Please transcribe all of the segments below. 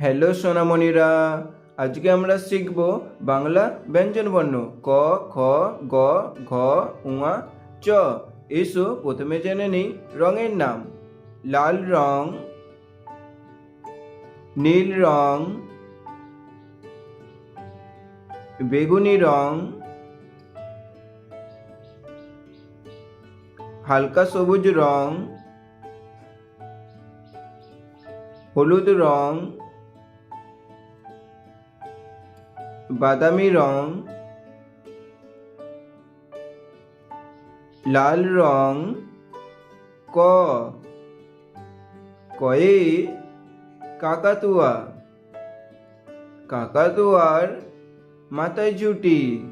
Hello সোনামণিরা। আজকে আমরা শিখব বাংলা ব্যঞ্জন বর্ণ। ক, খ, গ, ঘ উঙা চ। এসো, প্রথমে জেনে নিই রঙের নাম। লাল রং, নীল রং, বেগুনি রং, হালকা সবুজ রং, হলুদ রং বাদামি রং, লাল রং, ক, কয়ে কাকাতুয়া। কাকাতুয়ার মাথায় ঝুটি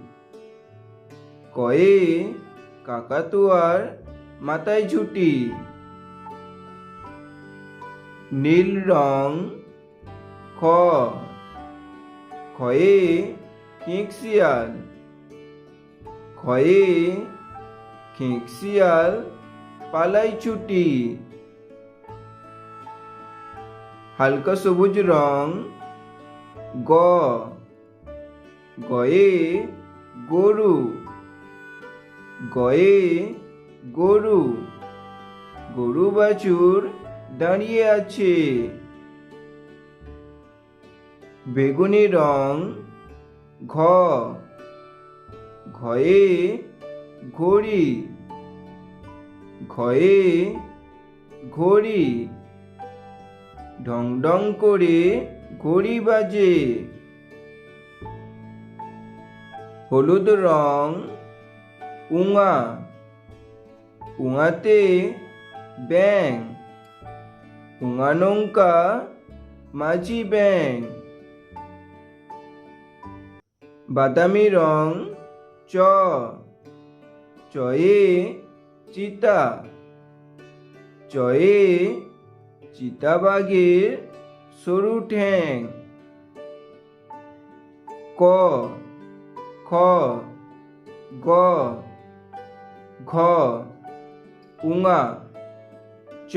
কয়ে কাকাতুয়ার মাথায় ঝুটি নীল রং, খ। খয়ে খিঁকশিয়াল খয়ে খিঁকশিয়াল পালাই ছুটি। হালকা সবুজ রং গ। গয়ে গরু। গয়ে গরু। গরু বাছুর দাঁড়িয়ে আছে। বেগুনি রং ঘ। ঘয়ে ঘড়ি। ঘয়ে ঘড়ি। ঢং ঢং করে ঘড়ি বাজে। হলুদ রং উঙা। উঙাতে ব্যাং উঙা নৌকা মাঝি ব্যাং বাদামি রং চ। চয়ে চিতা। চয়ে চিতাবাঘের সরু ঠ্যাং। ক। খ। গ। ঘ। উঙা। চ।